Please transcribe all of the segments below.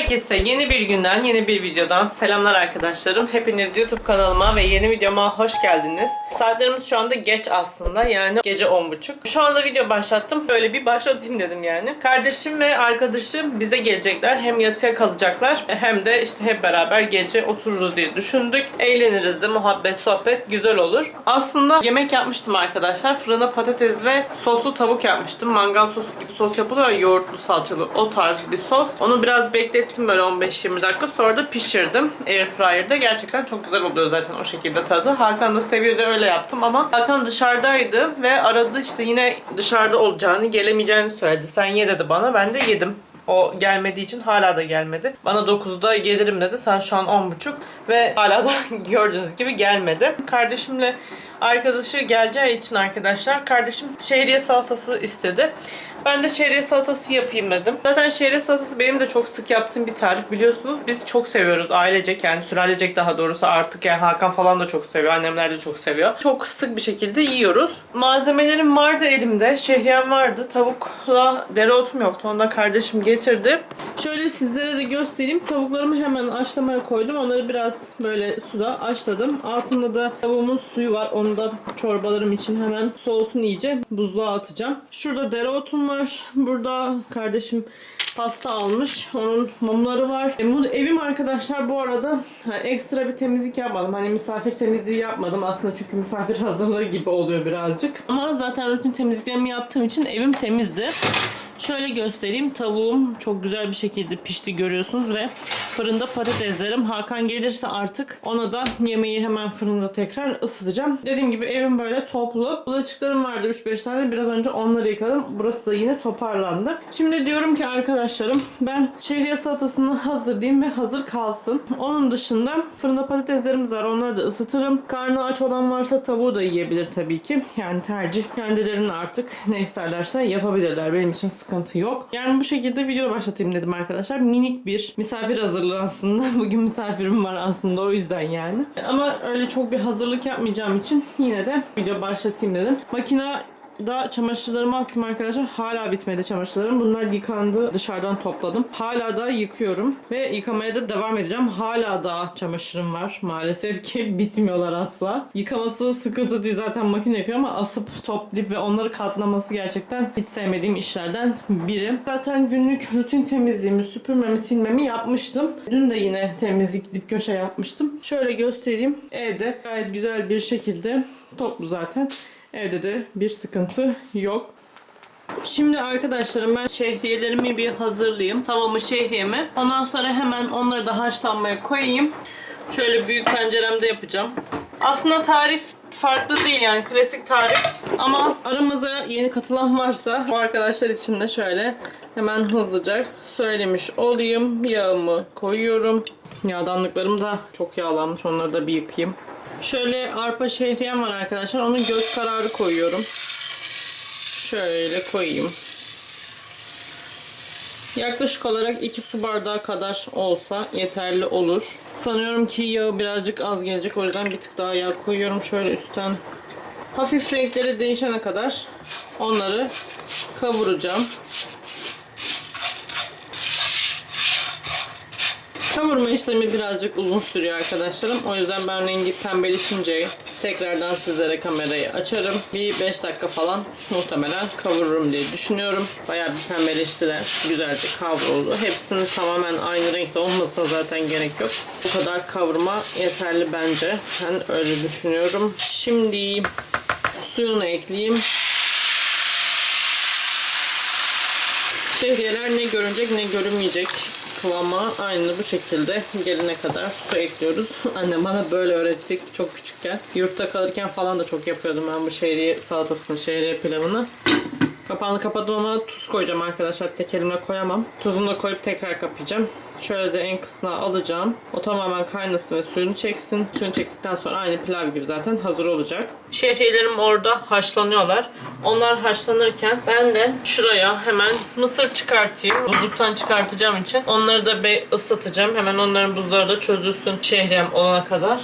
Herkese yeni bir günden, yeni bir videodan selamlar arkadaşlarım. Hepiniz YouTube kanalıma ve yeni videoma hoş geldiniz. Saatlerimiz şu anda geç aslında yani gece 10.30. Şu anda video başlattım. Böyle bir başlatayım dedim yani. Kardeşim ve arkadaşım bize gelecekler. Hem yatıya kalacaklar hem de işte hep beraber gece otururuz diye düşündük. Eğleniriz de muhabbet, sohbet güzel olur. Aslında yemek yapmıştım arkadaşlar. Fırına patates ve soslu tavuk yapmıştım. Mangal sosu gibi sos yapılıyor ya, yoğurtlu salçalı o tarz bir sos. Onu biraz beklettim böyle 15-20 dakika. Sonra da pişirdim airfryer'da. Gerçekten çok güzel oluyor zaten o şekilde tadı. Hakan da seviyordu öyle yaptım ama Hakan dışarıdaydı ve aradı işte yine dışarıda olacağını, gelemeyeceğini söyledi. Sen ye dedi bana. Ben de yedim. O gelmediği için hala da gelmedi. Bana 9'da gelirim dedi. Sen şu an 10.30 ve hala da gördüğünüz gibi gelmedi. Kardeşimle arkadaşı geleceği için arkadaşlar kardeşim şehriye salatası istedi. Ben de şehriye salatası yapayım dedim. Zaten şehriye salatası benim de çok sık yaptığım bir tarif biliyorsunuz. Biz çok seviyoruz ailecek yani sülalecek daha doğrusu artık yani Hakan falan da çok seviyor. Annemler de çok seviyor. Çok sık bir şekilde yiyoruz. Malzemelerim vardı elimde. Şehriyem vardı. Tavukla dereotum yoktu. Onu da kardeşim getirdi. Şöyle sizlere de göstereyim. Tavuklarımı hemen haşlamaya koydum. Onları biraz böyle suda haşladım. Altında da tavuğumun suyu var. Onu da çorbalarım için hemen soğusun iyice buzluğa atacağım. Şurada dereotum var. Burada kardeşim pasta almış. Onun mumları var. E, bu evim arkadaşlar bu arada hani ekstra bir temizlik yapmadım. Hani misafir temizliği yapmadım aslında çünkü misafir hazırlığı gibi oluyor birazcık. Ama zaten rutin temizliklerimi yaptığım için evim temizdi. Şöyle göstereyim. Tavuğum çok güzel bir şekilde pişti görüyorsunuz ve fırında patateslerim. Hakan gelirse artık ona da yemeği hemen fırında tekrar ısıtacağım. Dediğim gibi evim böyle toplu. Bulaşıklarım vardı 3-5 tane. Biraz önce onları yıkadım. Burası da yine toparlandı. Şimdi diyorum ki arkadaşlarım ben şehriye salatasını hazırlayayım ve hazır kalsın. Onun dışında fırında patateslerimiz var. Onları da ısıtırım. Karnı aç olan varsa tavuğu da yiyebilir tabii ki. Yani tercih kendilerinin artık ne isterlerse yapabilirler. Benim için sıkıntı yok. Yani bu şekilde video başlatayım dedim arkadaşlar. Minik bir misafir hazırlığı aslında. Bugün misafirim var aslında o yüzden yani. Ama öyle çok bir hazırlık yapmayacağım için yine de video başlatayım dedim. Makine da çamaşırlarımı attım arkadaşlar. Hala bitmedi çamaşırlarım. Bunlar yıkandı. Dışarıdan topladım. Hala da yıkıyorum. Ve yıkamaya da devam edeceğim. Hala da çamaşırım var. Maalesef ki bitmiyorlar asla. Yıkaması sıkıntı değil zaten makine yıkıyor ama asıp toplayıp ve onları katlaması gerçekten hiç sevmediğim işlerden biri. Zaten günlük rutin temizliğimi, süpürmemi, silmemi yapmıştım. Dün de yine temizlik dip köşe yapmıştım. Şöyle göstereyim. Evde gayet güzel bir şekilde toplu zaten. Evde de bir sıkıntı yok. Şimdi arkadaşlarım ben şehriyelerimi bir hazırlayayım. Tavamı şehriyemi. Ondan sonra hemen onları da haşlanmaya koyayım. Şöyle büyük tenceremde yapacağım. Aslında tarif farklı değil yani klasik tarif. Ama aramıza yeni katılan varsa bu arkadaşlar için de şöyle hemen hızlıca söylemiş olayım. Yağımı koyuyorum. Yağdanlıklarım da çok yağlanmış. Onları da bir yıkayayım. Şöyle arpa şehriyem var arkadaşlar. Onu göz kararı koyuyorum. Şöyle koyayım. Yaklaşık olarak 2 su bardağı kadar olsa yeterli olur. Sanıyorum ki yağı birazcık az gelecek. O yüzden bir tık daha yağ koyuyorum. Şöyle üstten hafif renkleri değişene kadar onları kavuracağım. Kavurma işlemi birazcık uzun sürüyor arkadaşlarım. O yüzden ben rengi pembeleşince tekrardan sizlere kamerayı açarım. Bir 5 dakika falan muhtemelen kavururum diye düşünüyorum. Bayağı bir pembeleştiler. Güzelce kavruldu. Hepsinin tamamen aynı renkte olmasına zaten gerek yok. Bu kadar kavurma yeterli bence. Ben öyle düşünüyorum. Şimdi suyunu ekleyeyim. Şehriyeler ne görünecek ne görünmeyecek kıvama aynı bu şekilde gelene kadar su ekliyoruz. Annem bana böyle öğretti çok küçükken. Yurtta kalırken falan da çok yapıyordum ben bu şehriye salatasını, şehriye pilavını. Kapağını kapadım ama tuz koyacağım arkadaşlar. Tek elimle koyamam. Tuzunu da koyup tekrar kapayacağım. Şöyle de en kısmına alacağım. O tamamen kaynasın ve suyunu çeksin. Suyunu çektikten sonra aynı pilav gibi zaten hazır olacak. Şehriyelerim orada haşlanıyorlar. Onlar haşlanırken ben de şuraya hemen mısır çıkartayım. Buzluktan çıkartacağım için. Onları da bir ısıtacağım. Hemen onların buzları da çözülsün şehriyem olana kadar.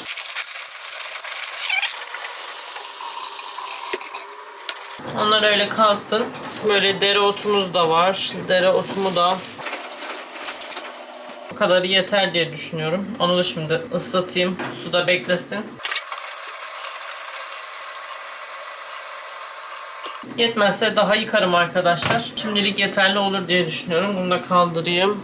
Onlar öyle kalsın. Böyle dereotumuz da var. Dereotumu da Bu kadarı yeter diye düşünüyorum. Onu da şimdi ıslatayım. Suda beklesin. Yetmezse daha yıkarım arkadaşlar. Şimdilik yeterli olur diye düşünüyorum. Bunu da kaldırayım.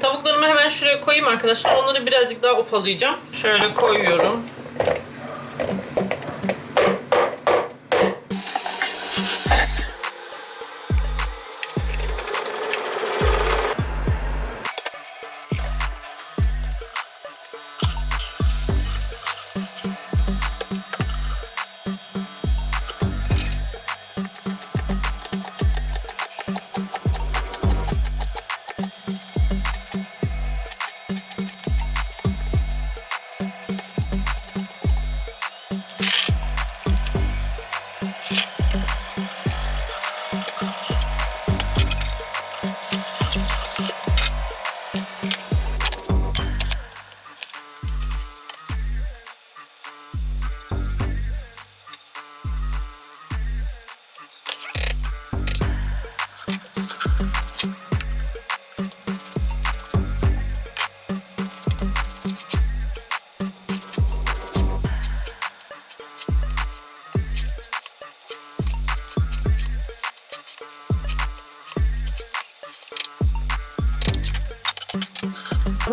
Tavuklarımı hemen şuraya koyayım arkadaşlar. Onları birazcık daha ufalayacağım. Şöyle koyuyorum.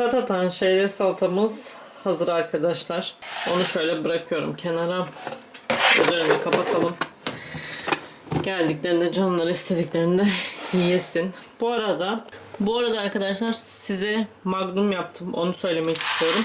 Patatan şeyle salatamız hazır arkadaşlar. Onu şöyle bırakıyorum kenara. Üzerini kapatalım. Geldiklerinde canları istediklerinde yesin. Bu arada bu arada arkadaşlar size magnum yaptım. Onu söylemek istiyorum.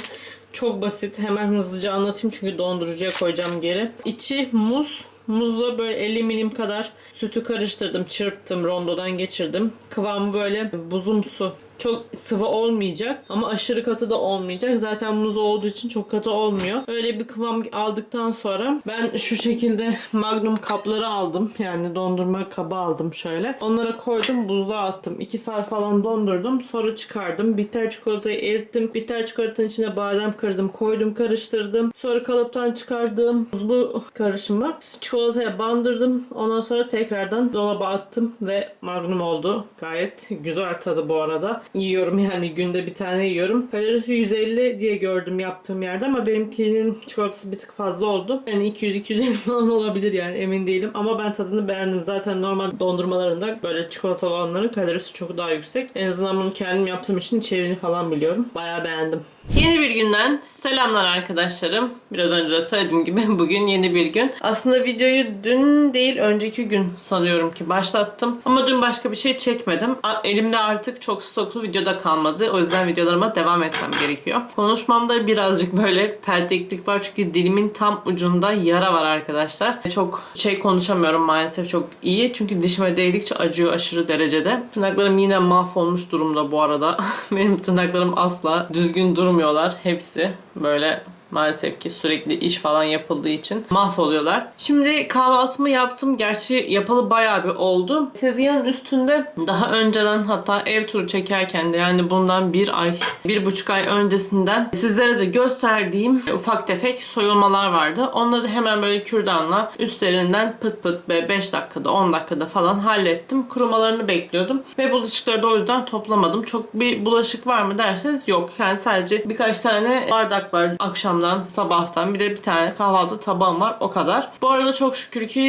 Çok basit. Hemen hızlıca anlatayım çünkü dondurucuya koyacağım geri. İçi muz. Muzla böyle 50 milim kadar sütü karıştırdım, çırptım, rondodan geçirdim. Kıvamı böyle buzumsu. Çok sıvı olmayacak ama aşırı katı da olmayacak. Zaten muz olduğu için çok katı olmuyor. Öyle bir kıvam aldıktan sonra ben şu şekilde magnum kapları aldım. Yani dondurma kabı aldım şöyle. Onlara koydum buzluğa attım. 2 saat falan dondurdum. Sonra çıkardım. Bitter çikolatayı erittim. Bitter çikolatanın içine badem kırdım. Koydum karıştırdım. Sonra kalıptan çıkardım. Buzlu karışımı çikolataya bandırdım. Ondan sonra tekrardan dolaba attım ve magnum oldu. Gayet güzel tadı bu arada. Yiyorum yani günde bir tane yiyorum. Kalorisi 150 diye gördüm yaptığım yerde ama benimkinin çikolatası bir tık fazla oldu. Yani 200-250 falan olabilir yani emin değilim. Ama ben tadını beğendim. Zaten normal dondurmalarında böyle çikolatalı olanların kalorisi çok daha yüksek. En azından bunu kendim yaptığım için içeriğini falan biliyorum. Bayağı beğendim. Yeni bir günden selamlar arkadaşlarım. Biraz önce de söylediğim gibi bugün yeni bir gün. Aslında videoyu dün değil önceki gün sanıyorum ki başlattım. Ama dün başka bir şey çekmedim. Elimde artık çok stoklu videoda kalmadı. O yüzden videolarıma devam etmem gerekiyor. Konuşmamda birazcık böyle pelteklik var çünkü dilimin tam ucunda yara var arkadaşlar. Çok şey konuşamıyorum maalesef çok iyi. Çünkü dişime değdikçe acıyor aşırı derecede. Tırnaklarım yine mahvolmuş durumda bu arada. Benim tırnaklarım asla düzgün durmuyorlar. Hepsi böyle Maalesef ki sürekli iş falan yapıldığı için mahvoluyorlar. Şimdi kahvaltımı yaptım. Gerçi yapalı bayağı bir oldu. Tezgahın üstünde daha önceden hatta ev turu çekerken de yani bundan bir ay, bir buçuk ay öncesinden sizlere de gösterdiğim ufak tefek soyulmalar vardı. Onları hemen böyle kürdanla üstlerinden pıt pıt ve 5 dakikada 10 dakikada falan hallettim. Kurumalarını bekliyordum. Ve bulaşıkları da o yüzden toplamadım. Çok bir bulaşık var mı derseniz yok. Yani sadece birkaç tane bardak var akşamdan, sabahtan. Bir de bir tane kahvaltı tabağım var. O kadar. Bu arada çok şükür ki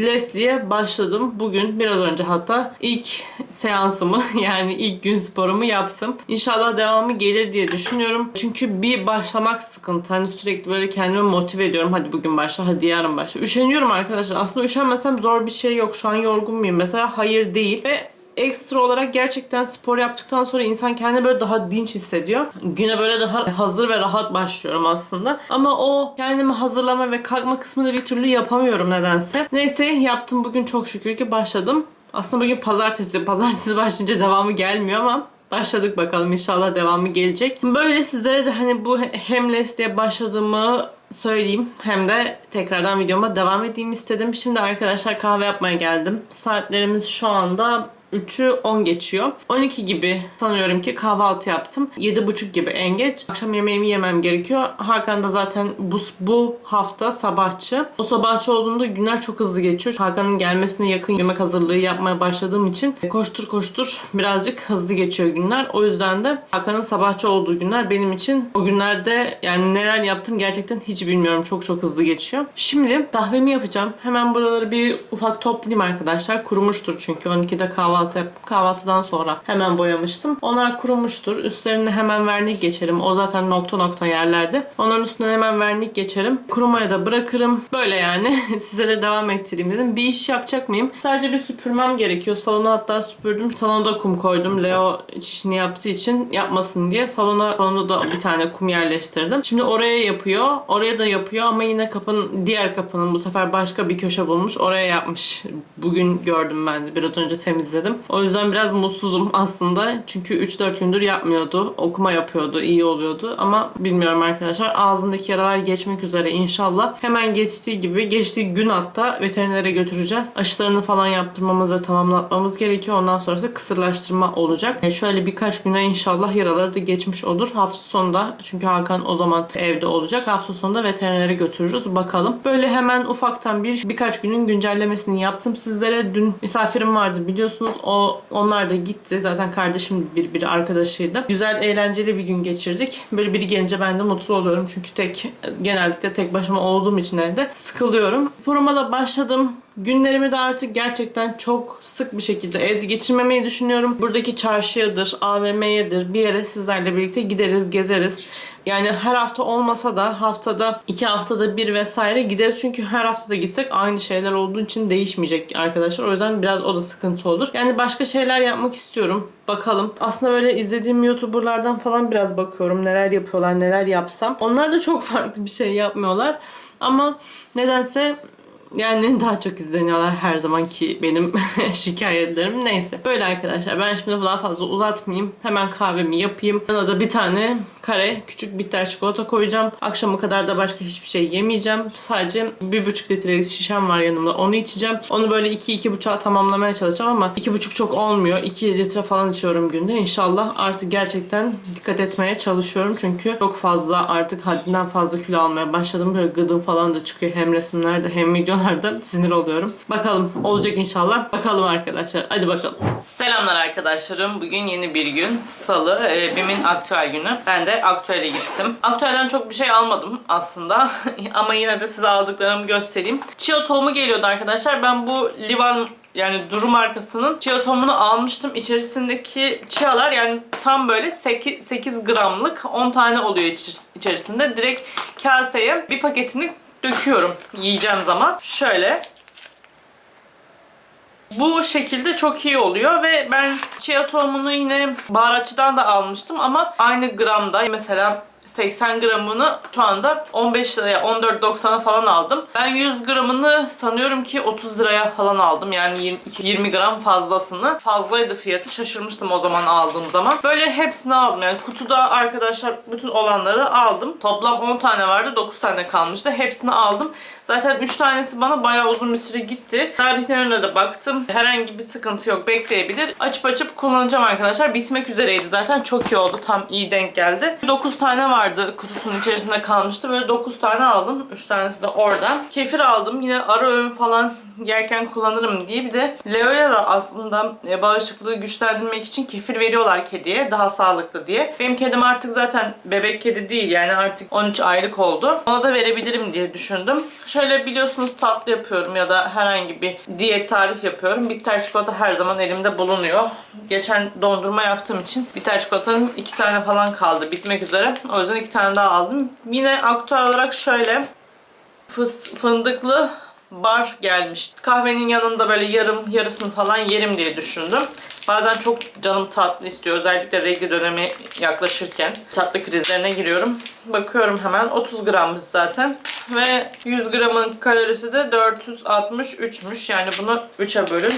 Leslie'ye başladım. Bugün biraz önce hatta ilk seansımı yani ilk gün sporumu yaptım. İnşallah devamı gelir diye düşünüyorum. Çünkü bir başlamak sıkıntı. Hani sürekli böyle kendimi motive ediyorum. Hadi bugün başla, hadi yarın başla. Üşeniyorum arkadaşlar. Aslında üşenmesem zor bir şey yok. Şu an yorgun muyum? Mesela hayır değil. Ve ekstra olarak gerçekten spor yaptıktan sonra insan kendini böyle daha dinç hissediyor. Güne böyle daha hazır ve rahat başlıyorum aslında. Ama o kendimi hazırlama ve kalkma kısmını bir türlü yapamıyorum nedense. Neyse yaptım bugün çok şükür ki başladım. Aslında bugün pazartesi. Pazartesi başlayınca devamı gelmiyor ama başladık bakalım inşallah devamı gelecek. Böyle sizlere de hani bu Hemless diye başladığımı söyleyeyim. Hem de tekrardan videoma devam edeyim istedim. Şimdi arkadaşlar kahve yapmaya geldim. Saatlerimiz şu anda 3'ü 10 geçiyor. 12 gibi sanıyorum ki kahvaltı yaptım. 7.30 gibi en geç. Akşam yemeğimi yemem gerekiyor. Hakan da zaten bu, bu hafta sabahçı. O sabahçı olduğunda günler çok hızlı geçiyor. Hakan'ın gelmesine yakın yemek hazırlığı yapmaya başladığım için koştur koştur birazcık hızlı geçiyor günler. O yüzden de Hakan'ın sabahçı olduğu günler benim için o günlerde yani neler yaptım gerçekten hiç bilmiyorum. Çok çok hızlı geçiyor. Şimdi kahvemi yapacağım. Hemen buraları bir ufak toplayayım arkadaşlar. Kurumuştur çünkü 12'de kahvaltı yap kahvaltıdan sonra hemen boyamıştım. Onlar kurumuştur. Üstlerine hemen vernik geçerim. O zaten nokta nokta yerlerde. Onların üstüne hemen vernik geçerim. Kurumaya da bırakırım. Böyle yani size de devam ettireyim dedim. Bir iş yapacak mıyım? Sadece bir süpürmem gerekiyor. Salonu hatta süpürdüm. Salonda kum koydum. Leo çişini yaptığı için yapmasın diye. Salona salonda da bir tane kum yerleştirdim. Şimdi oraya yapıyor. Oraya da yapıyor ama yine kapının diğer kapının bu sefer başka bir köşe bulmuş. Oraya yapmış. Bugün gördüm ben de. Biraz önce temizledim. O yüzden biraz mutsuzum aslında. Çünkü 3-4 gündür yapmıyordu. Okuma yapıyordu. iyi oluyordu. Ama bilmiyorum arkadaşlar. Ağzındaki yaralar geçmek üzere inşallah. Hemen geçtiği gibi geçtiği gün hatta veterinere götüreceğiz. Aşılarını falan yaptırmamız ve tamamlatmamız gerekiyor. Ondan sonrası kısırlaştırma olacak. E şöyle birkaç güne inşallah yaraları da geçmiş olur. Hafta sonunda çünkü Hakan o zaman evde olacak. Hafta sonunda veterinere götürürüz. Bakalım. Böyle hemen ufaktan bir birkaç günün güncellemesini yaptım sizlere. Dün misafirim vardı biliyorsunuz. O onlar da gitti. Zaten kardeşim bir bir arkadaşıydı. Güzel eğlenceli bir gün geçirdik. Böyle biri gelince ben de mutlu oluyorum. Çünkü tek genellikle tek başıma olduğum için evde sıkılıyorum. Sporuma da başladım. Günlerimi de artık gerçekten çok sık bir şekilde evde geçirmemeyi düşünüyorum. Buradaki çarşıyadır, AVM'yedir bir yere sizlerle birlikte gideriz, gezeriz. Yani her hafta olmasa da haftada iki haftada bir vesaire gideriz. Çünkü her haftada gitsek aynı şeyler olduğu için değişmeyecek arkadaşlar. O yüzden biraz o da sıkıntı olur. Yani başka şeyler yapmak istiyorum. Bakalım. Aslında böyle izlediğim YouTuber'lardan falan biraz bakıyorum. Neler yapıyorlar, neler yapsam. Onlar da çok farklı bir şey yapmıyorlar. Ama nedense yani daha çok izleniyorlar her zamanki benim şikayetlerim. Neyse. Böyle arkadaşlar. Ben şimdi daha fazla uzatmayayım. Hemen kahvemi yapayım. Bana da bir tane kare küçük bitter çikolata koyacağım. Akşama kadar da başka hiçbir şey yemeyeceğim. Sadece bir buçuk litrelik şişem var yanımda. Onu içeceğim. Onu böyle iki iki buçuğa tamamlamaya çalışacağım ama iki buçuk çok olmuyor. 2 litre falan içiyorum günde. İnşallah artık gerçekten dikkat etmeye çalışıyorum. Çünkü çok fazla artık haddinden fazla kilo almaya başladım. Böyle gıdım falan da çıkıyor. Hem resimlerde hem videolarda sinir oluyorum. Bakalım olacak inşallah. Bakalım arkadaşlar. Hadi bakalım. Selamlar arkadaşlarım. Bugün yeni bir gün. Salı. E, BİM'in aktüel günü. Ben de aktüele gittim. Aktüelden çok bir şey almadım aslında. Ama yine de size aldıklarımı göstereyim. Chia tohumu geliyordu arkadaşlar. Ben bu Livan yani Duru markasının chia tohumunu almıştım. İçerisindeki chialar yani tam böyle 8, 8 gramlık 10 tane oluyor içeris- içerisinde. Direkt kaseye bir paketini döküyorum yiyeceğim zaman. Şöyle bu şekilde çok iyi oluyor ve ben chia tohumunu yine baharatçıdan da almıştım ama aynı gramda mesela 80 gramını şu anda 15 liraya 14.90'a falan aldım. Ben 100 gramını sanıyorum ki 30 liraya falan aldım. Yani 20, 20 gram fazlasını. Fazlaydı fiyatı. Şaşırmıştım o zaman aldığım zaman. Böyle hepsini aldım. Yani kutuda arkadaşlar bütün olanları aldım. Toplam 10 tane vardı. 9 tane kalmıştı. Hepsini aldım. Zaten 3 tanesi bana bayağı uzun bir süre gitti. Tarihlerine de baktım. Herhangi bir sıkıntı yok. Bekleyebilir. Açıp açıp kullanacağım arkadaşlar. Bitmek üzereydi zaten. Çok iyi oldu. Tam iyi denk geldi. 9 tane vardı kutusunun içerisinde kalmıştı. Böyle 9 tane aldım. 3 tanesi de orada. Kefir aldım. Yine ara öğün falan yerken kullanırım diye. Bir de Leo'ya da aslında e, bağışıklığı güçlendirmek için kefir veriyorlar kediye. Daha sağlıklı diye. Benim kedim artık zaten bebek kedi değil. Yani artık 13 aylık oldu. Ona da verebilirim diye düşündüm. Şöyle biliyorsunuz tatlı yapıyorum ya da herhangi bir diyet tarif yapıyorum. Bitter çikolata her zaman elimde bulunuyor. Geçen dondurma yaptığım için bitter çikolatanın iki tane falan kaldı. Bitmek üzere. O yüzden iki tane daha aldım. Yine aktüel olarak şöyle fındıklı bar gelmiş. Kahvenin yanında böyle yarım yarısını falan yerim diye düşündüm. Bazen çok canım tatlı istiyor. Özellikle regl dönemi yaklaşırken tatlı krizlerine giriyorum. Bakıyorum hemen 30 grammış zaten. Ve 100 gramın kalorisi de 463'müş. Yani bunu 3'e bölün.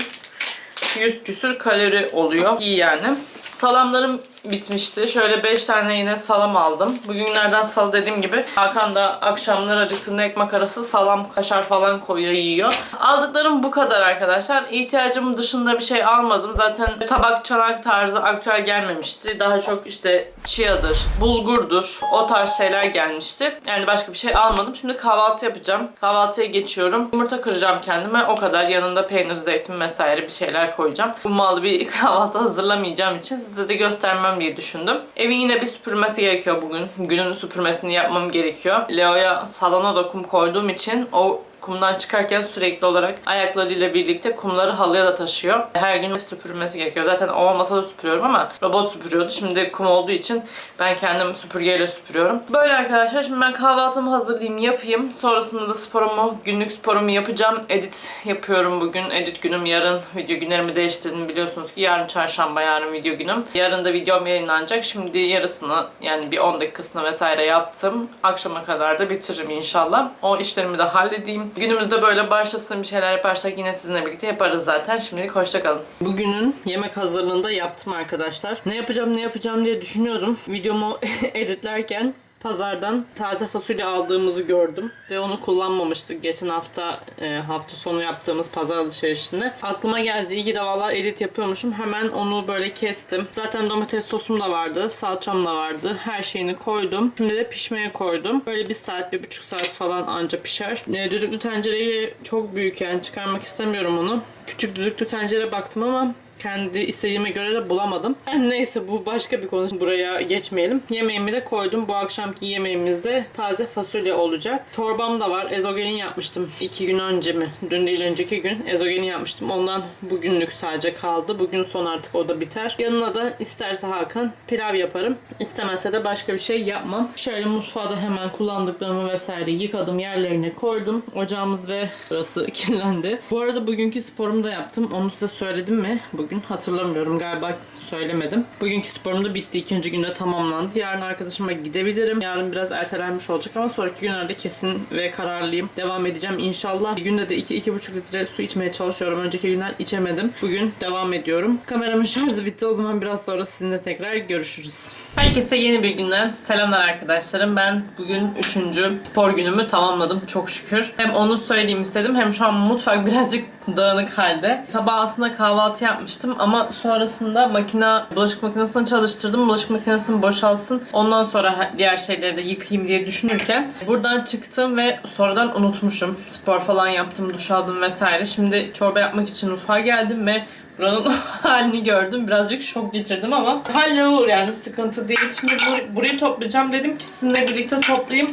100 küsür kalori oluyor. İyi yani. Salamlarım bitmişti. Şöyle 5 tane yine salam aldım. Bugünlerden salı dediğim gibi Hakan da akşamları acıktığında ekmek arası salam, kaşar falan koyuyor, yiyor. Aldıklarım bu kadar arkadaşlar. İhtiyacım dışında bir şey almadım. Zaten tabak çanak tarzı aktüel gelmemişti. Daha çok işte chia'dır, bulgurdur, o tarz şeyler gelmişti. Yani başka bir şey almadım. Şimdi kahvaltı yapacağım. Kahvaltıya geçiyorum. Yumurta kıracağım kendime. O kadar. Yanında peynir, zeytin vesaire bir şeyler koyacağım. Ummalı bir kahvaltı hazırlamayacağım için size de göstermem diye düşündüm. Evin yine bir süpürmesi gerekiyor bugün. Günün süpürmesini yapmam gerekiyor. Leo'ya salona da kum koyduğum için o kumdan çıkarken sürekli olarak ayaklarıyla birlikte kumları halıya da taşıyor. Her gün süpürmesi gerekiyor. Zaten o olmasa da süpürüyorum ama robot süpürüyordu. Şimdi kum olduğu için ben kendim süpürgeyle süpürüyorum. Böyle arkadaşlar şimdi ben kahvaltımı hazırlayayım yapayım. Sonrasında da sporumu, günlük sporumu yapacağım. Edit yapıyorum bugün. Edit günüm yarın. Video günlerimi değiştirdim biliyorsunuz ki yarın çarşamba yarın video günüm. Yarın da videom yayınlanacak. Şimdi yarısını yani bir 10 dakikasını vesaire yaptım. Akşama kadar da bitiririm inşallah. O işlerimi de halledeyim. Günümüzde böyle başlasın bir şeyler yaparsak yine sizinle birlikte yaparız zaten. Şimdilik hoşçakalın. Bugünün yemek hazırlığında yaptım arkadaşlar. Ne yapacağım ne yapacağım diye düşünüyordum. Videomu editlerken pazardan taze fasulye aldığımızı gördüm ve onu kullanmamıştık geçen hafta e, hafta sonu yaptığımız pazar alışverişinde. Aklıma geldi iyi de valla edit yapıyormuşum. Hemen onu böyle kestim. Zaten domates sosum da vardı, salçam da vardı. Her şeyini koydum. Şimdi de pişmeye koydum. Böyle bir saat, bir buçuk saat falan anca pişer. E, düdüklü tencereyi çok büyük yani çıkarmak istemiyorum onu. Küçük düdüklü tencere baktım ama kendi istediğime göre de bulamadım. Neyse bu başka bir konu. Buraya geçmeyelim. Yemeğimi de koydum. Bu akşamki yemeğimizde taze fasulye olacak. Çorbam da var. Ezogelin yapmıştım. iki gün önce mi? Dün değil önceki gün ezogelin yapmıştım. Ondan bugünlük sadece kaldı. Bugün son artık o da biter. Yanına da isterse Hakan pilav yaparım. İstemezse de başka bir şey yapmam. Şöyle mutfağa hemen kullandıklarımı vesaire yıkadım. Yerlerine koydum. Ocağımız ve burası kirlendi. Bu arada bugünkü sporumu da yaptım. Onu size söyledim mi? Bugün hatırlamıyorum. Galiba söylemedim. Bugünkü sporum da bitti. İkinci günde tamamlandı. Yarın arkadaşıma gidebilirim. Yarın biraz ertelenmiş olacak ama sonraki günlerde kesin ve kararlıyım. Devam edeceğim inşallah. Bir günde de 2-2,5 litre su içmeye çalışıyorum. Önceki günler içemedim. Bugün devam ediyorum. Kameramın şarjı bitti. O zaman biraz sonra sizinle tekrar görüşürüz. Herkese yeni bir günden selamlar arkadaşlarım. Ben bugün üçüncü spor günümü tamamladım çok şükür. Hem onu söyleyeyim istedim hem şu an mutfak birazcık dağınık halde. Sabah aslında kahvaltı yapmıştım ama sonrasında makina, bulaşık makinesini çalıştırdım. Bulaşık makinesini boşalsın. Ondan sonra diğer şeyleri de yıkayayım diye düşünürken buradan çıktım ve sonradan unutmuşum. Spor falan yaptım, duş aldım vesaire. Şimdi çorba yapmak için mutfağa geldim ve Buranın halini gördüm. Birazcık şok geçirdim ama hallolur yani sıkıntı değil. Şimdi bur- burayı toplayacağım. Dedim ki sizinle birlikte toplayayım.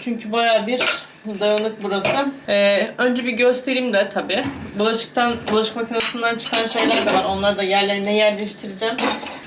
Çünkü baya bir dağınık burası. Ee, önce bir göstereyim de tabii. Bulaşıktan, bulaşık makinesinden çıkan şeyler de var. Onları da yerlerine yerleştireceğim.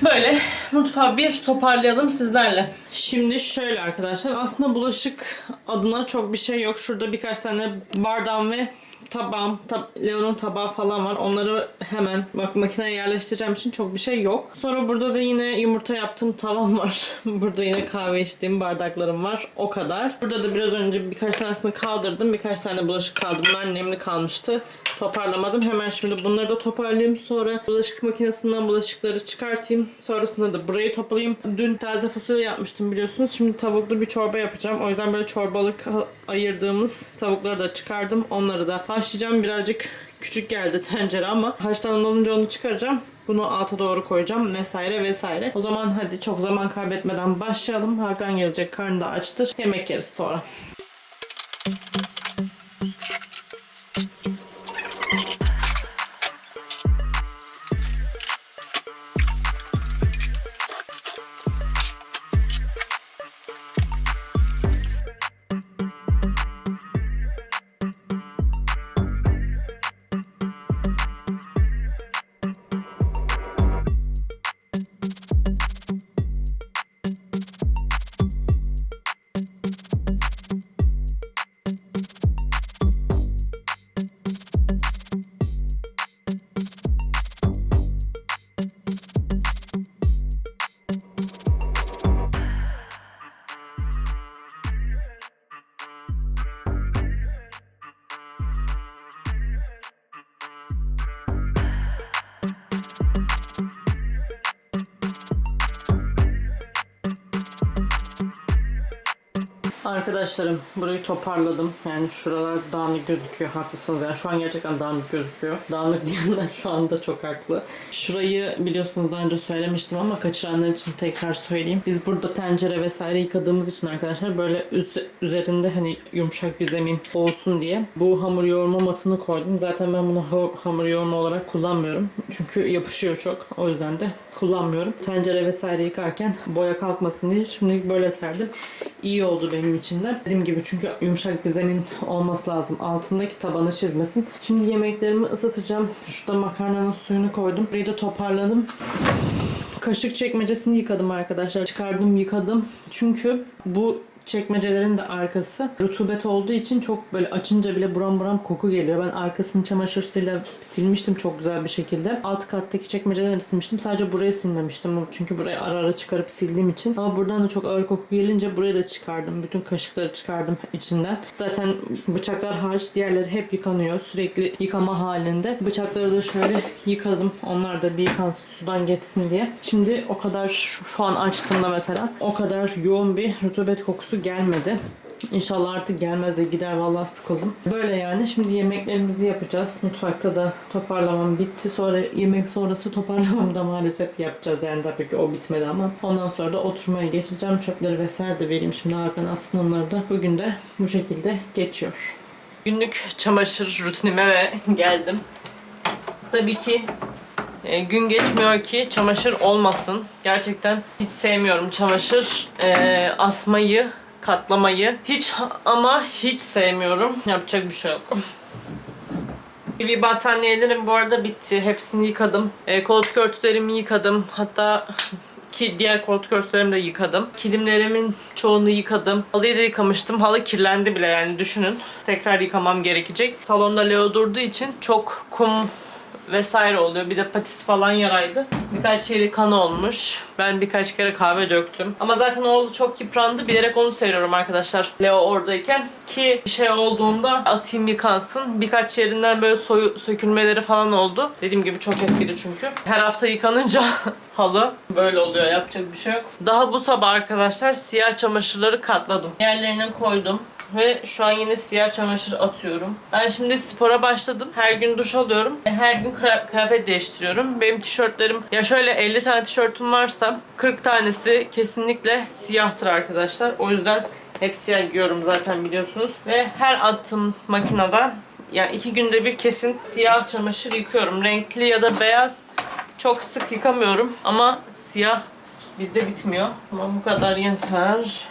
Böyle mutfağı bir toparlayalım sizlerle. Şimdi şöyle arkadaşlar. Aslında bulaşık adına çok bir şey yok. Şurada birkaç tane bardağım ve tabağım, tab Leon'un tabağı falan var. Onları hemen bak makineye yerleştireceğim için çok bir şey yok. Sonra burada da yine yumurta yaptığım tavam var. burada yine kahve içtiğim bardaklarım var. O kadar. Burada da biraz önce birkaç tanesini kaldırdım. Birkaç tane bulaşık kaldı. Bunlar nemli kalmıştı. Toparlamadım. Hemen şimdi bunları da toparlayayım. Sonra bulaşık makinesinden bulaşıkları çıkartayım. Sonrasında da burayı toplayayım. Dün taze fasulye yapmıştım biliyorsunuz. Şimdi tavuklu bir çorba yapacağım. O yüzden böyle çorbalık ayırdığımız tavukları da çıkardım. Onları da haşlayacağım. Birazcık küçük geldi tencere ama haşlanan olunca onu çıkaracağım. Bunu alta doğru koyacağım vesaire vesaire. O zaman hadi çok zaman kaybetmeden başlayalım. Hakan gelecek karnı da açtır. Yemek yeriz sonra. Arkadaşlarım burayı toparladım. Yani şuralar dağınık gözüküyor. Haklısınız. Yani şu an gerçekten dağınık gözüküyor. Dağınık diyenler şu anda çok haklı. Şurayı biliyorsunuz daha önce söylemiştim ama kaçıranlar için tekrar söyleyeyim. Biz burada tencere vesaire yıkadığımız için arkadaşlar böyle üst, üzerinde hani yumuşak bir zemin olsun diye bu hamur yoğurma matını koydum. Zaten ben bunu ha- hamur yoğurma olarak kullanmıyorum. Çünkü yapışıyor çok. O yüzden de kullanmıyorum. Tencere vesaire yıkarken boya kalkmasın diye şimdilik böyle serdim. İyi oldu benim için de. Dediğim gibi çünkü yumuşak bir zemin olması lazım. Altındaki tabanı çizmesin. Şimdi yemeklerimi ısıtacağım. Şurada makarnanın suyunu koydum. Burayı da toparladım. Kaşık çekmecesini yıkadım arkadaşlar. Çıkardım yıkadım. Çünkü bu çekmecelerin de arkası rutubet olduğu için çok böyle açınca bile buram buram koku geliyor. Ben arkasını çamaşır suyuyla silmiştim çok güzel bir şekilde. Alt kattaki çekmeceleri silmiştim. Sadece burayı silmemiştim. Çünkü burayı ara ara çıkarıp sildiğim için. Ama buradan da çok ağır koku gelince burayı da çıkardım. Bütün kaşıkları çıkardım içinden. Zaten bıçaklar hariç diğerleri hep yıkanıyor. Sürekli yıkama halinde. Bıçakları da şöyle yıkadım. Onlar da bir yıkansın sudan geçsin diye. Şimdi o kadar şu an açtığımda mesela o kadar yoğun bir rutubet kokusu gelmedi. İnşallah artık gelmez de gider vallahi sıkıldım. Böyle yani şimdi yemeklerimizi yapacağız. Mutfakta da toparlamam bitti. Sonra yemek sonrası toparlamam da maalesef yapacağız. Yani tabii ki o bitmedi ama. Ondan sonra da oturmaya geçeceğim. Çöpleri vesaire de vereyim şimdi Hakan atsın onları da. Bugün de bu şekilde geçiyor. Günlük çamaşır rutinime geldim. Tabii ki e, gün geçmiyor ki çamaşır olmasın. Gerçekten hiç sevmiyorum çamaşır e, asmayı, katlamayı. Hiç ama hiç sevmiyorum. Yapacak bir şey yok. Bir battaniyelerim bu arada bitti. Hepsini yıkadım. E, koltuk örtülerimi yıkadım. Hatta ki diğer koltuk örtülerimi de yıkadım. Kilimlerimin çoğunu yıkadım. Halıyı da yıkamıştım. Halı kirlendi bile yani düşünün. Tekrar yıkamam gerekecek. Salonda Leo durduğu için çok kum vesaire oluyor. Bir de patis falan yaraydı. Birkaç yeri kan olmuş. Ben birkaç kere kahve döktüm. Ama zaten oğlu çok yıprandı. Bilerek onu seriyorum arkadaşlar. Leo oradayken. Ki bir şey olduğunda atayım yıkansın. Birkaç yerinden böyle soyu, sökülmeleri falan oldu. Dediğim gibi çok eskidi çünkü. Her hafta yıkanınca halı böyle oluyor. Yapacak bir şey yok. Daha bu sabah arkadaşlar siyah çamaşırları katladım. Yerlerine koydum ve şu an yine siyah çamaşır atıyorum. Ben şimdi spora başladım. Her gün duş alıyorum. Her gün kıyafet değiştiriyorum. Benim tişörtlerim ya şöyle 50 tane tişörtüm varsa 40 tanesi kesinlikle siyahtır arkadaşlar. O yüzden hep siyah giyiyorum zaten biliyorsunuz. Ve her attığım makinede yani iki günde bir kesin siyah çamaşır yıkıyorum. Renkli ya da beyaz çok sık yıkamıyorum ama siyah bizde bitmiyor. Ama bu kadar yeter.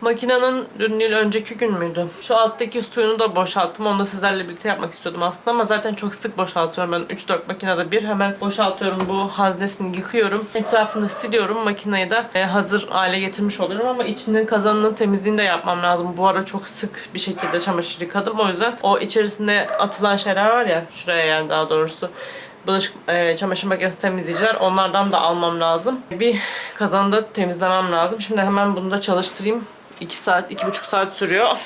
Makinenin dün değil önceki gün müydü? Şu alttaki suyunu da boşalttım. Onu da sizlerle birlikte yapmak istiyordum aslında ama zaten çok sık boşaltıyorum. Ben 3-4 makinede bir hemen boşaltıyorum. Bu haznesini yıkıyorum. Etrafını siliyorum. Makineyi de hazır hale getirmiş oluyorum ama içinin kazanının temizliğini de yapmam lazım. Bu ara çok sık bir şekilde çamaşır yıkadım. O yüzden o içerisinde atılan şeyler var ya şuraya yani daha doğrusu bulaşık e, çamaşır makinesi temizleyiciler onlardan da almam lazım. Bir kazanı da temizlemem lazım. Şimdi hemen bunu da çalıştırayım. 2 saat, 2,5 saat sürüyor.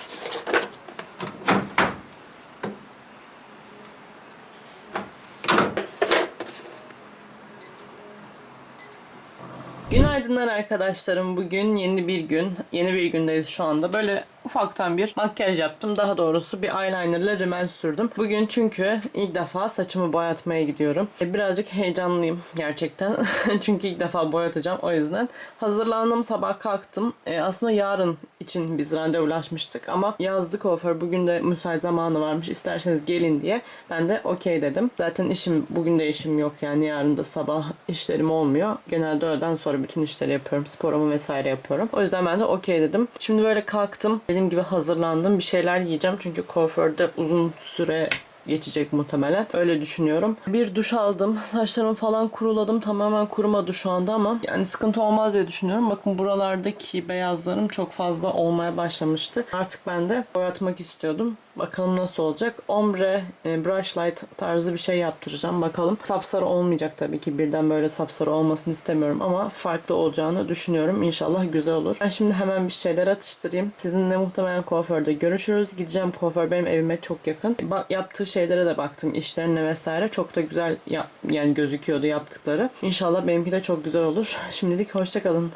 Günaydınlar arkadaşlarım. Bugün yeni bir gün. Yeni bir gündeyiz şu anda. Böyle ufaktan bir makyaj yaptım. Daha doğrusu bir eyeliner ile rimel sürdüm. Bugün çünkü ilk defa saçımı boyatmaya gidiyorum. E, Birazcık heyecanlıyım gerçekten. çünkü ilk defa boyatacağım o yüzden. Hazırlandım sabah kalktım. E, aslında yarın için biz randevulaşmıştık ama yazdı kuaför bugün de müsait zamanı varmış isterseniz gelin diye. Ben de okey dedim. Zaten işim bugün de işim yok yani yarın da sabah işlerim olmuyor. Genelde öğleden sonra bütün işleri yapıyorum. Sporumu vesaire yapıyorum. O yüzden ben de okey dedim. Şimdi böyle kalktım. Dediğim gibi hazırlandım. Bir şeyler yiyeceğim çünkü kuaförde uzun süre geçecek muhtemelen. Öyle düşünüyorum. Bir duş aldım. Saçlarımı falan kuruladım. Tamamen kurumadı şu anda ama yani sıkıntı olmaz diye düşünüyorum. Bakın buralardaki beyazlarım çok fazla olmaya başlamıştı. Artık ben de boyatmak istiyordum. Bakalım nasıl olacak. Ombre, e, brush light tarzı bir şey yaptıracağım. Bakalım. Sapsarı olmayacak tabii ki. Birden böyle sapsarı olmasını istemiyorum ama farklı olacağını düşünüyorum. İnşallah güzel olur. Ben şimdi hemen bir şeyler atıştırayım. Sizinle muhtemelen kuaförde görüşürüz. Gideceğim kuaför benim evime çok yakın. Ba- yaptığı şeylere de baktım. işlerine vesaire. Çok da güzel ya- yani gözüküyordu yaptıkları. İnşallah benimki de çok güzel olur. Şimdilik hoşçakalın.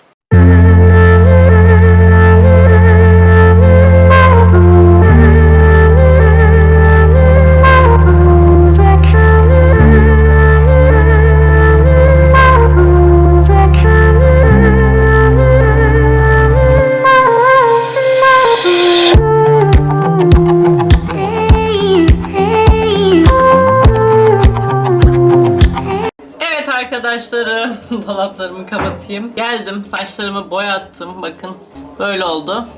Arkadaşlarım. Dolaplarımı kapatayım. Geldim saçlarımı boyattım. Bakın böyle oldu.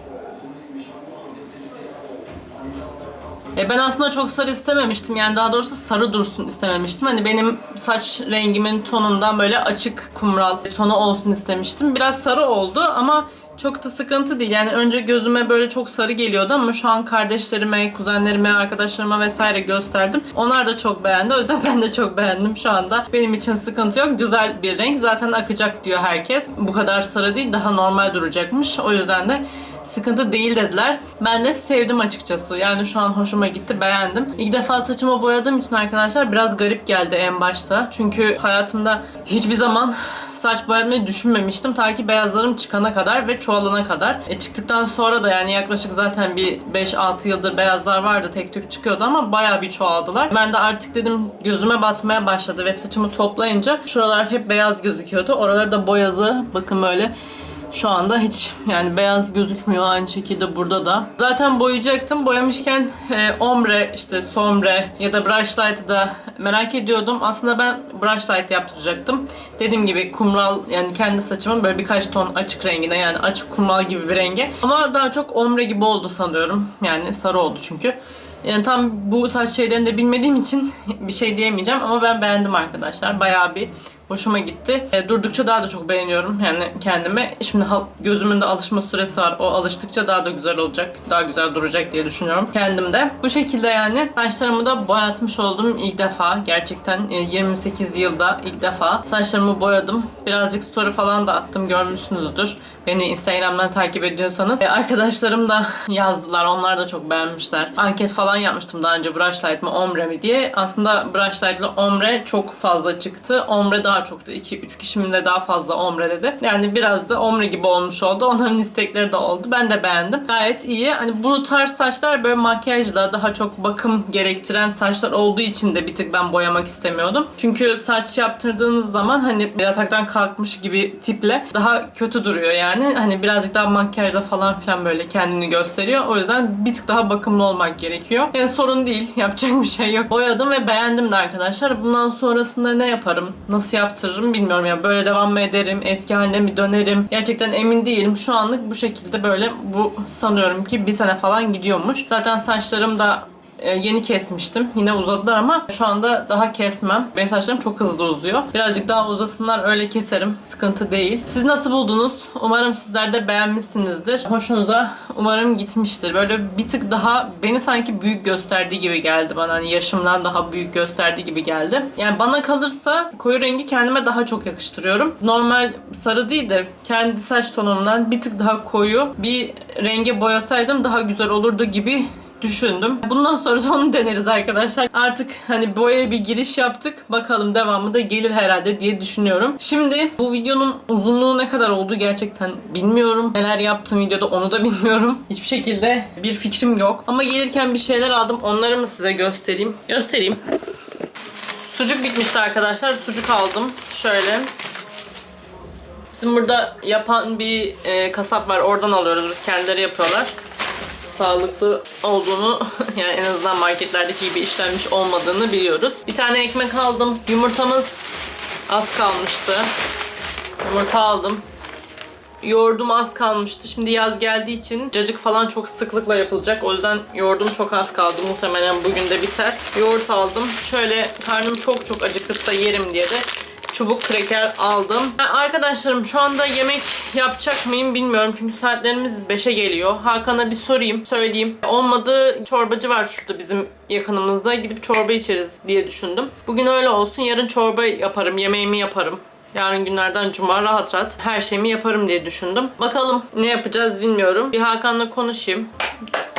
E ben aslında çok sarı istememiştim. Yani daha doğrusu sarı dursun istememiştim. Hani benim saç rengimin tonundan böyle açık kumral tonu olsun istemiştim. Biraz sarı oldu ama çok da sıkıntı değil. Yani önce gözüme böyle çok sarı geliyordu ama şu an kardeşlerime, kuzenlerime, arkadaşlarıma vesaire gösterdim. Onlar da çok beğendi. O yüzden ben de çok beğendim şu anda. Benim için sıkıntı yok. Güzel bir renk. Zaten akacak diyor herkes. Bu kadar sarı değil, daha normal duracakmış. O yüzden de sıkıntı değil dediler. Ben de sevdim açıkçası. Yani şu an hoşuma gitti, beğendim. İlk defa saçımı boyadığım için arkadaşlar biraz garip geldi en başta. Çünkü hayatımda hiçbir zaman saç boyamayı düşünmemiştim. Ta ki beyazlarım çıkana kadar ve çoğalana kadar. E çıktıktan sonra da yani yaklaşık zaten bir 5-6 yıldır beyazlar vardı. Tek tük çıkıyordu ama bayağı bir çoğaldılar. Ben de artık dedim gözüme batmaya başladı ve saçımı toplayınca şuralar hep beyaz gözüküyordu. Oraları da boyadı. Bakın böyle şu anda hiç yani beyaz gözükmüyor aynı şekilde burada da. Zaten boyayacaktım. Boyamışken e, ombre işte sombre ya da brush light'ı da merak ediyordum. Aslında ben brush light yaptıracaktım. Dediğim gibi kumral yani kendi saçımın böyle birkaç ton açık rengine yani açık kumral gibi bir renge. Ama daha çok ombre gibi oldu sanıyorum. Yani sarı oldu çünkü. Yani tam bu saç şeylerini de bilmediğim için bir şey diyemeyeceğim ama ben beğendim arkadaşlar. Bayağı bir hoşuma gitti. E, durdukça daha da çok beğeniyorum yani kendime. Şimdi gözümün de alışma süresi var. O alıştıkça daha da güzel olacak. Daha güzel duracak diye düşünüyorum kendimde. Bu şekilde yani saçlarımı da boyatmış oldum ilk defa. Gerçekten e, 28 yılda ilk defa saçlarımı boyadım. Birazcık story falan da attım görmüşsünüzdür. Beni Instagram'dan takip ediyorsanız. E, arkadaşlarım da yazdılar. Onlar da çok beğenmişler. Anket falan yapmıştım daha önce brush light mı ombre mi diye. Aslında brush light ile ombre çok fazla çıktı. Ombre daha çoktu. 2-3 kişimin de daha fazla ombre dedi. Yani biraz da ombre gibi olmuş oldu. Onların istekleri de oldu. Ben de beğendim. Gayet iyi. Hani bu tarz saçlar böyle makyajla daha çok bakım gerektiren saçlar olduğu için de bir tık ben boyamak istemiyordum. Çünkü saç yaptırdığınız zaman hani yataktan kalkmış gibi tiple daha kötü duruyor yani. Hani birazcık daha makyajla falan filan böyle kendini gösteriyor. O yüzden bir tık daha bakımlı olmak gerekiyor. Yani sorun değil. Yapacak bir şey yok. Boyadım ve beğendim de arkadaşlar. Bundan sonrasında ne yaparım? Nasıl yaptırırım bilmiyorum ya. Böyle devam mı ederim? Eski haline mi dönerim? Gerçekten emin değilim. Şu anlık bu şekilde böyle bu sanıyorum ki bir sene falan gidiyormuş. Zaten saçlarım da yeni kesmiştim. Yine uzadılar ama şu anda daha kesmem. Benim saçlarım çok hızlı uzuyor. Birazcık daha uzasınlar öyle keserim. Sıkıntı değil. Siz nasıl buldunuz? Umarım sizler de beğenmişsinizdir. Hoşunuza umarım gitmiştir. Böyle bir tık daha beni sanki büyük gösterdiği gibi geldi bana. Hani yaşımdan daha büyük gösterdiği gibi geldi. Yani bana kalırsa koyu rengi kendime daha çok yakıştırıyorum. Normal sarı değil de kendi saç tonumdan bir tık daha koyu bir renge boyasaydım daha güzel olurdu gibi düşündüm. Bundan sonra onu deneriz arkadaşlar. Artık hani boyaya bir giriş yaptık. Bakalım devamı da gelir herhalde diye düşünüyorum. Şimdi bu videonun uzunluğu ne kadar oldu gerçekten bilmiyorum. Neler yaptım videoda onu da bilmiyorum. Hiçbir şekilde bir fikrim yok. Ama gelirken bir şeyler aldım. Onları mı size göstereyim? Göstereyim. Sucuk bitmişti arkadaşlar. Sucuk aldım. Şöyle. Bizim burada yapan bir e, kasap var. Oradan alıyoruz biz. Kendileri yapıyorlar sağlıklı olduğunu yani en azından marketlerdeki gibi işlenmiş olmadığını biliyoruz. Bir tane ekmek aldım. Yumurtamız az kalmıştı. Yumurta aldım. Yoğurdum az kalmıştı. Şimdi yaz geldiği için cacık falan çok sıklıkla yapılacak. O yüzden yoğurdum çok az kaldı. Muhtemelen bugün de biter. Yoğurt aldım. Şöyle karnım çok çok acıkırsa yerim diye de çubuk kreker aldım. Ben arkadaşlarım şu anda yemek yapacak mıyım bilmiyorum. Çünkü saatlerimiz 5'e geliyor. Hakan'a bir sorayım, söyleyeyim. Olmadı çorbacı var şurada bizim yakınımızda. Gidip çorba içeriz diye düşündüm. Bugün öyle olsun. Yarın çorba yaparım, yemeğimi yaparım. Yarın günlerden cuma rahat rahat her şeyimi yaparım diye düşündüm. Bakalım ne yapacağız bilmiyorum. Bir Hakan'la konuşayım.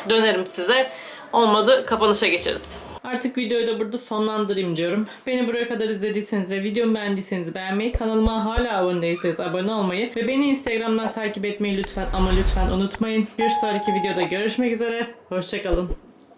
Dönerim size. Olmadı kapanışa geçeriz. Artık videoyu da burada sonlandırayım diyorum. Beni buraya kadar izlediyseniz ve videomu beğendiyseniz beğenmeyi, kanalıma hala abone değilseniz abone olmayı ve beni Instagram'dan takip etmeyi lütfen ama lütfen unutmayın. Bir sonraki videoda görüşmek üzere. Hoşçakalın.